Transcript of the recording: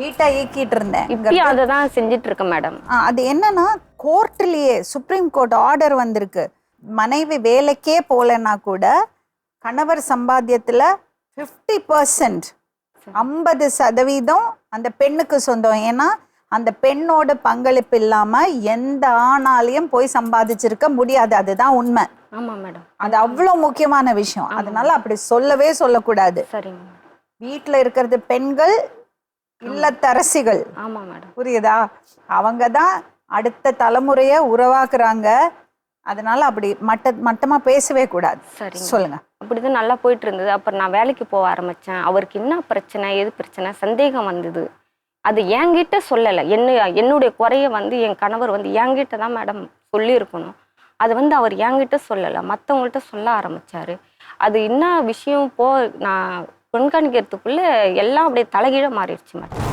வீட்டை இயக்கிட்டு இருந்தேன். இப்பயும் அதை தான் செஞ்சுட்டு இருக்கேன் மேடம் அது என்னன்னா கோர்ட்லயே சுப்ரீம் கோர்ட் ஆர்டர் வந்திருக்கு. மனைவி வேலைக்கே போகலன்னா கூட கணவர் சம்பாத்தியத்துல ஃபிஃப்டி பர்சன்ட் ஐம்பது சதவீதம் அந்த பெண்ணுக்கு சொந்தம். ஏன்னா அந்த பெண்ணோட பங்களிப்பு இல்லாம எந்த ஆணாலையும் போய் சம்பாதிச்சிருக்க முடியாது. அதுதான் உண்மை. ஆமா மேடம். அது அவ்வளோ முக்கியமான விஷயம். அதனால அப்படி சொல்லவே சொல்லக்கூடாது. சரிங்க வீட்ல இருக்கிறது பெண்கள் இல்லத்தரசிகள். ஆமா மேடம். புரியுதா? அவங்க தான் அடுத்த தலைமுறையை உருவாக்குறாங்க. அதனால அப்படி மட்ட மட்டமா பேசவே கூடாது. சரிங்க. சொல்லுங்க. அப்படிதான் நல்லா போயிட்டு இருந்தது அப்புறம் நான் வேலைக்கு போக ஆரம்பிச்சேன். அவருக்கு என்ன பிரச்சனை எது பிரச்சனை? சந்தேகம் வந்தது. அது என்கிட்ட சொல்லலை. என்ன என்னுடைய குறைய வந்து என் கணவர் வந்து என்கிட்ட தான் மேடம் சொல்லியிருக்கணும். அது வந்து அவர் என்கிட்ட சொல்லலை. மற்றவங்கள்ட்ட சொல்ல ஆரம்பிச்சாரு. அது என்ன விஷயம் போ நான் கண்காணிக்கிறதுக்குள்ள எல்லாம் அப்படியே தலைகீழ மாறிடுச்சு மேடம்.